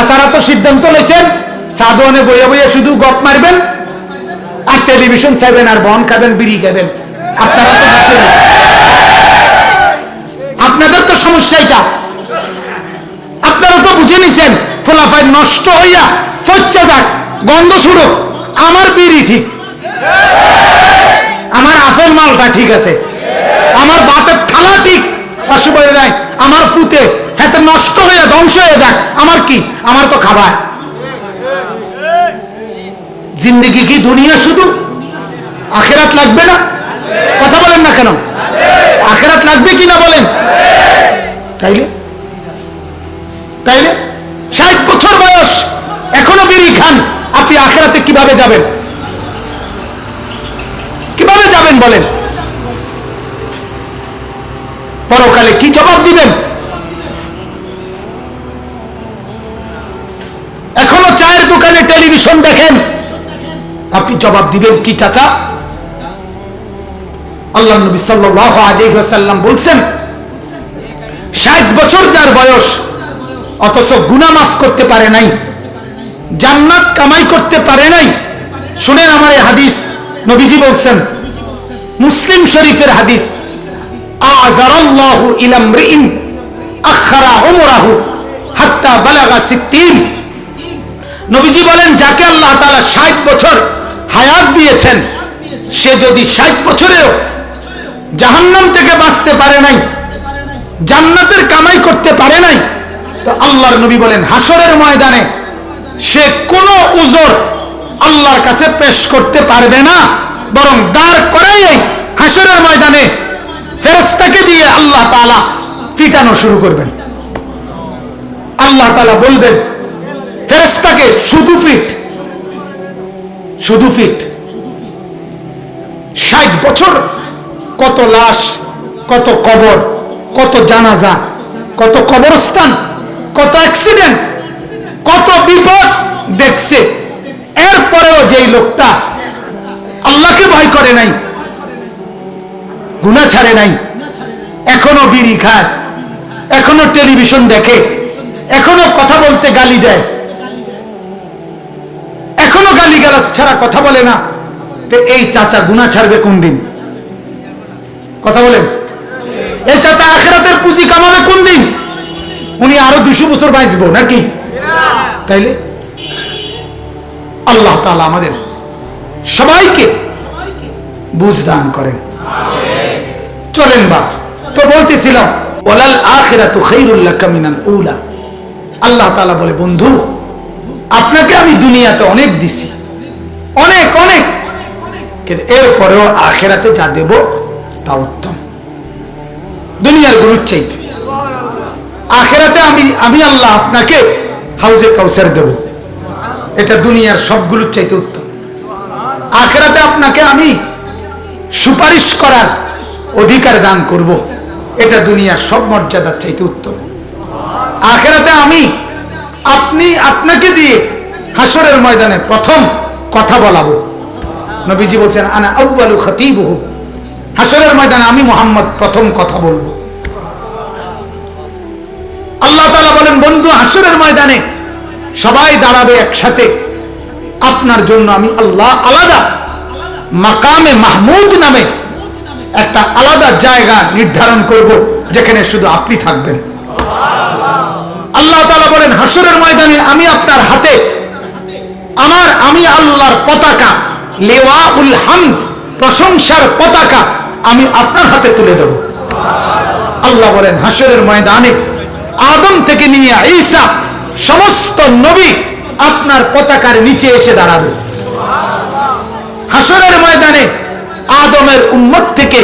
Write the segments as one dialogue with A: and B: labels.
A: চাচারা তো সিদ্ধান্ত লইছেন সাধুয়ানে বইয়ে বইয়ে শুধু গপ মারবেন, আর টেলিভিশন চাইবেন, আর বন খাবেন, বিড়ি খাবেন। আপনারা তো বুঝছেন আপনাদের তো সমস্যা এটা। আপনারা তো বুঝে নিছেন ফলাফাই নষ্ট হইয়া পচা যাক, গন্ধ ছুড়ুক, আমার বিড়ি ঠিক। আমার আফেল মালটা ঠিক আছে। আমার বাতের থালা ঠিক। পাশে বলে নাই আমার ফুতে হ্যাঁ নষ্ট হয়ে ধ্বংস হয়ে যাক, আমার কি? আমার তো খাবার। জিন্দগি কি দুনিয়া শুধু? আখেরাত লাগবে না? কথা বলেন না কেন? আখেরাত লাগবে কি না বলেন? তাইলে? তাইলে? ষাট বছর বয়স, এখনও বিড়ি খান, আপনি আখেরাতে কীভাবে যাবেন? কীভাবে যাবেন বলেন? পরকালে কি জবাব দিবেন? দোকানে দেখেন। আপনি জবাব দিবেন কি, চাচা? আল্লাহ নবী আলাইহি বলছেন, ষাট বছর যার বয়স, অথচ গুনা মাফ করতে পারে নাই, জান্নাত কামাই করতে পারে নাই। শুনেন আমার এই হাদিস, নবীজি বলছেন, মুসলিম শরীফের হাদিস, আযারাল্লাহু ইলা ইমরিইন আখারা উমরাহু হাত্তা বালাগা সিত্তিন। নবীজি বলেন, যাকে আল্লাহ তাআলা 60 বছর হায়াত দিয়েছেন, সে যদি 60 বছরেও জাহান্নাম থেকে বাঁচতে পারে নাই, জান্নাতের কামাই করতে পারে নাই, তো আল্লাহর নবী বলেন হাসরের ময়দানে সে কোনো উজর আল্লাহর কাছে পেশ করতে পারবে না, বরং দাঁড় করাই হাসরের ময়দানে ফেরেস্তাকে দিয়ে আল্লাহ তাআলা পিটানো শুরু করবেন। আল্লাহ তালা বলবেন ফেরেস্তাকে শুধু ফিট শুধু ফিট ষাট বছর, কত লাশ, কত কবর, কত জানাজা, কত কবরস্থান, কত অ্যাক্সিডেন্ট কত বিপদ দেখছে। এরপরেও যেই লোকটা আল্লাহকে ভয় করে নাই গুণা ছাড়ে নাই, এখনও বিড়ি খায়, এখনও টেলিভিশন দেখে, এখনও কথা বলতে গালি দেয় গালি গালাজ ছাড়া কথা বলে না। তো এই চাচা গুণা ছাড়বে কোন দিন? কথা বলেন। এই চাচা আখেরাতের পুঁজি কামাবে কোন দিন? উনি আরও দুশো বছর বাঁচবো নাকি? তাইলে আল্লাহ তাআলা আমাদের সবাইকে বুঝ দান করেন। চলেন বাপ, তো বলতেছিলাম ওলাল আখিরাতু খাইরুল লাকা মিনাল উলা। আল্লাহ তাআলা বলে, বন্ধু, আপনাকে আমি দুনিয়াতে অনেক দিছি। অনেক অনেক। কিন্তু এরপরেও আখেরাতে যা দেব, তা উত্তম। দুনিয়ার গুরুর চাইতে। আখেরাতে আমি আমি আল্লাহ আপনাকে হাউজে কাউসার দেব। এটা দুনিয়ার সবগুলোর চাইতে উত্তম। আখেরাতে আপনাকে আমি সুপারিশ করার অধিকার দান করব। এটা দুনিয়ার সব মর্যাদার চাইতে উত্তম। আখেরাতে আমি আপনি আপনাকে দিয়ে হাসরের ময়দানে প্রথম কথা বলাবো। নবীজি বলছেন, আনা আউ্বালু খতিবহু। হাসরের ময়দানে আমি মোহাম্মদ প্রথম কথা বলব। আল্লাহ তালা বলেন, বন্ধু, হাসরের ময়দানে সবাই দাঁড়াবে একসাথে। আপনার জন্য আমি আল্লাহ আলাদা মাকামে মাহমুদ নামে একটা আলাদা জায়গা নির্ধারণ করব, যেখানে শুধু আপনি থাকবেন। আল্লাহ তালা বলেন, হাসরের ময়দানে আমি আপনার হাতে আমি আল্লাহর পতাকা লেওয়া উল হামদ, প্রশংসার পতাকা আমি আপনার হাতে তুলে দেব। আল্লাহ বলেন হাসরের ময়দানে আদম থেকে নিয়ে ঈসা, সমস্ত নবী আপনার পতাকার নিচে এসে দাঁড়াবে। হাসরের ময়দানে আদমের উম্মত থেকে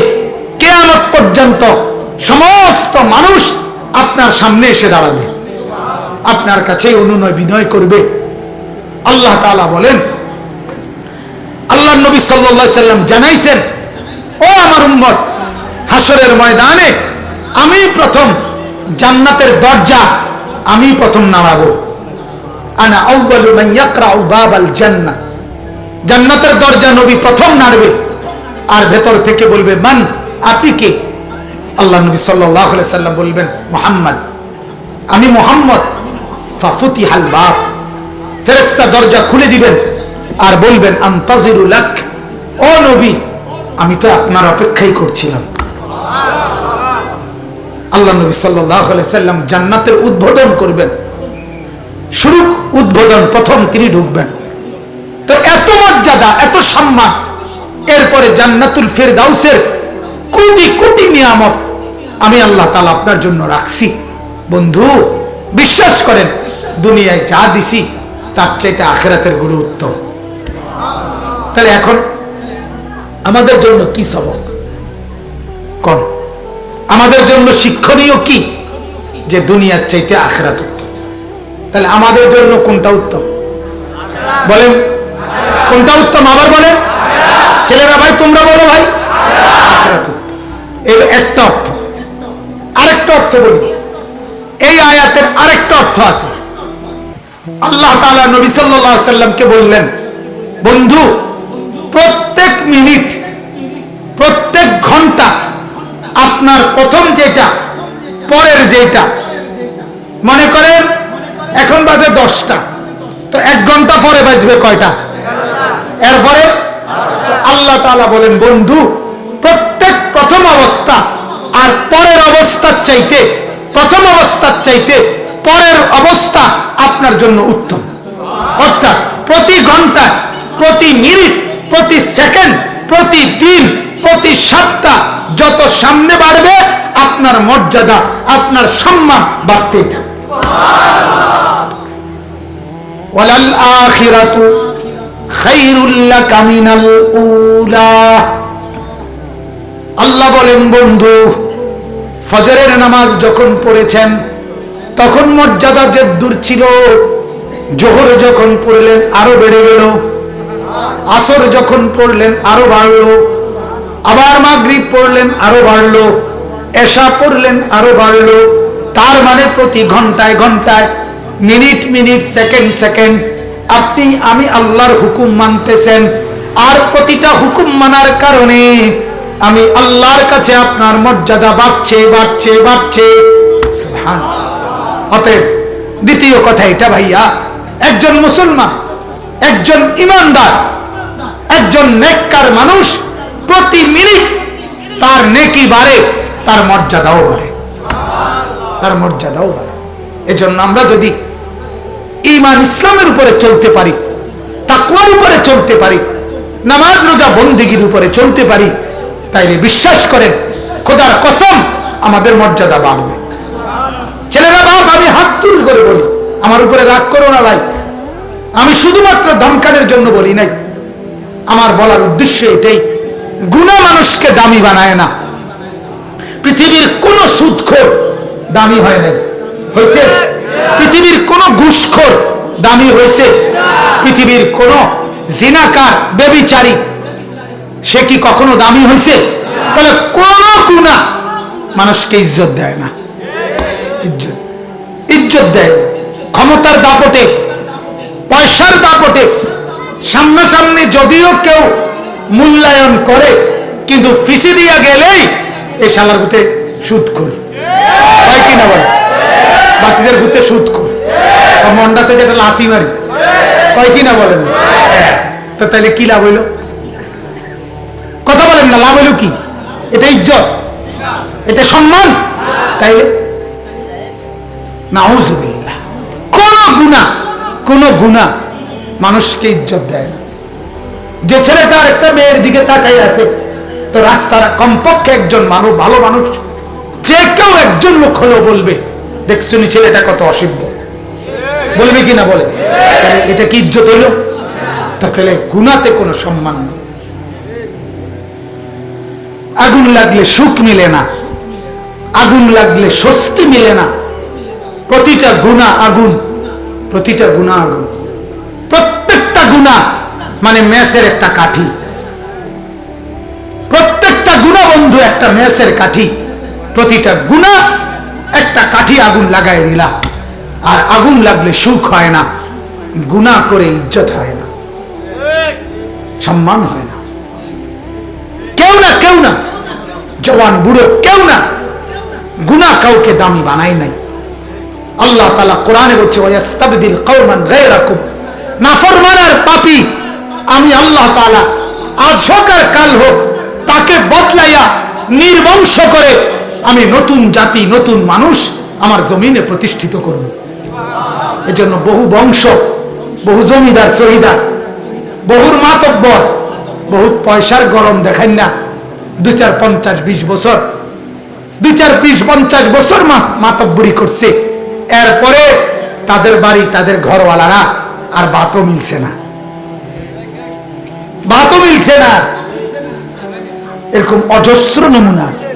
A: কেয়ামত পর্যন্ত সমস্ত মানুষ আপনার সামনে এসে দাঁড়াবে। আপনার কাছে অনুনয় বিনয় করবে। আল্লাহ তাআলা বলেন, আল্লাহ নবী সাল্লাম জানাইছেন, ও আমার উম্মত হাসরের ময়দানে আমি প্রথম জান্নাতের দরজা, আমি প্রথম নাড়াবো জান্নাহ জান্নাতের দরজা নবী প্রথম নাড়বে, আর ভেতর থেকে বলবে, মান, আপনি কে? আল্লাহ নবী সাল্লাল্লাহু সাল্লাম বলবেন, মোহাম্মদ, আমি মোহাম্মদ। ফাফুতিহাল বাব। ফেরেশতা দরজা খুলে দিবেন আর বলবেন আন্তাজিরুল লাক। ও নবী, আমি তো আপনার অপেক্ষাই করছিলাম। আল্লাহ নবী সাল্লাম জান্নাতের উদ্বোধন করবেন। শুরু উদ্বোধন, প্রথম তিনি ঢুকবেন। তো এত মর্যাদা, এত সম্মান, এরপরে জান্নাতুল ফেরদাউসের কোটি কোটি নিয়ামত আমি আল্লাহ তালা আপনার জন্য রাখছি। বন্ধু, বিশ্বাস করেন, দুনিয়ায় যা দিছি তার চাইতে আখেরাতের গুরু উত্তম। তাহলে এখন আমাদের জন্য কি সবক? কোন? আমাদের জন্য শিক্ষণীয় কি? যে দুনিয়ার চাইতে আখেরাত উত্তম। তাহলে আমাদের জন্য কোনটা উত্তম? বলেন। কোনটা উত্তম? আবার বলেন। ছেলেরা ভাই, তোমরা বলো ভাই। আখেরাত উত্তম। একটা অর্থ। আরেকটা অর্থ বলি। এই আয়াতের আরেকটা অর্থ আছে। আল্লাহ তাআলা নবী সাল্লামকে বললেন, বন্ধু, প্রত্যেক মিনিট, প্রত্যেক ঘণ্টা আপনার প্রথম যেটা, পরের যেটা, মনে করেন এখন বাজে দশটা, তো এক ঘণ্টা পরে বাজবে কয়টা? এরপরে আল্লাহ তাআলা বলেন, বন্ধু, প্রত্যেক প্রথম অবস্থা আর পরের অবস্থার চাইতে, প্রথম অবস্থার চাইতে পরের অবস্থা আপনার জন্য উত্তম। অর্থাৎ প্রতি ঘণ্টা, প্রতি মিনিট, প্রতি সেকেন্ড, প্রতি দিন, প্রতি সপ্তাহ যত সামনে বাড়বে, আপনার মর্যাদা, আপনার সম্মান বাড়তেই থাকবে। আল্লাহ বলেন, বন্ধু, ফজরের নামাজ যখন পড়েছেন তখন মর্যাদা যে দূর ছিল, জোহর যখন পড়লেন, আরও বেড়ে গেল। আসর যখন পড়লেন, আরও বাড়লো। আবার মাগরিব পড়লেন, আরও বাড়লো। এশা পড়লেন, আরও বাড়লো। তার মানে প্রতি ঘন্টায় ঘন্টায়, মিনিট মিনিট, সেকেন্ড সেকেন্ড, আপনি, আমি আল্লাহর হুকুম মানতেছেন। আর প্রতিটা হুকুম মানার কারণে আমি আল্লাহর কাছে আপনার মর্যাদা বাড়ছে বাড়ছে বাড়ছে। সুবহানাল্লাহ। অতএব দ্বিতীয় কথা এটা ভাইয়া, একজন মুসলমান, একজন ইমানদার, একজন নেককার মানুষ প্রতি মিনিট তার নেকি বাড়ে, তার মর্যাদাও বাড়ে। তার মর্যাদাও বাড়ে। এজন্য আমরা যদি ইমান ইসলামের উপরে চলতে পারি তাকুয়ার উপরে চলতে পারি, নামাজ রোজা বন্দিগির উপরে চলতে পারি, তাইলে বিশ্বাস করেন, খোদার কসম আমাদের মর্যাদা বাড়বে। ছেলেরা বাস, আমি হাত তুল করে বলি, আমার উপরে রাগ করো না ভাই। আমি শুধুমাত্র ধমকানের জন্য বলি নাই। আমার বলার উদ্দেশ্য এটাই, গুণা মানুষকে দামি বানায় না। পৃথিবীর কোন সুদখোর দামি হয় নাই। হয়েছে? পৃথিবীর কোন ঘুষখোর দামি হয়েছে। পৃথিবীর কোন জিনাকার, বেবিচারী, সে কি কখনো দামি হয়েছে? তাহলে কোন গুণা মানুষকে ইজ্জত দেয় না। ইজ্জত। ইজ্জত দেয় না। ক্ষমতার দাপটে, পয়সার দাপটে। সামনাসামনি যদিও কেউ মূল্যায়ন করে, কিন্তু ফিসি দিয়া গেলেই এই শালার ভূতে সুদ কর। হয় কিনা বলে? বাতিদের ভূতে সুদ কর। মন্ডাসে যেটা লাথি মারি। কয় কিনা বলেন হ্যাঁ। তো তাহলে কি লাভ হইল? কথা বলেন না, লাভ হইল কি? এটা ইজ্জত। এটা সম্মান। তাইলে নাউজুবিল্লাহ কোন গুণা কোন গুণা মানুষকে ইজ্জত দেয় না। যে ছেলেটা একটা মেয়ের দিকে তাকাই আছে, তো রাস্তার কমপক্ষে একজন মানুষ ভালো মানুষ, যে কেউ একজন লোক হলেও বলবে ছেলেটা কত অসভ্য? বলবে বলে? এটা কি ইজ্জত হইল তাহলে গুণাতে কোনো সম্মান নেই। আগুন লাগলে সুখ মিলে না, আগুন লাগলে স্বস্তি মিলে না। প্রতিটা গুণা আগুন, প্রতিটা গুণা আগুন। প্রত্যেকটা গুণা মানে মেসের একটা কাঠি। প্রত্যেকটা গুণা বন্ধু একটা মেসের কাঠি। প্রতিটা গুণা একটা কাঠি আগুন লাগাই দিলা। আর আগুন লাগলে সুখ হয় না, গুণা করে ইজ্জত হয় না, সম্মান হয় না। কেউ না কেউ না, জওয়ান বুড়ো কেউ না, গুণা কাউকে দামি বানাই নাই। আল্লাহ তালা কোরআনে বলছে আমি আল্লাহ তাআলা আজ হোক আর কাল হোক, তাকে বদলাইয়া নির্বংশ করে আমি নতুন জাতি, নতুন মানুষ আমার জমিনে প্রতিষ্ঠিত করব। এজন্য বহু বংশ, বহু জমিদার শহীদার বহুর মাতব্বর, বহুত পয়সার গরম দেখাই না। দুই চার পঞ্চাশ বিশ বছর, দুই চার বিশ পঞ্চাশ বছর মাতব্বরি করছে। এরপরে তাদের বাড়ি, তাদের ঘরওয়ালারা আর বাতও মিলছে না। বাতও মিলছে না। এরকম অজস্র নমুনা আছে।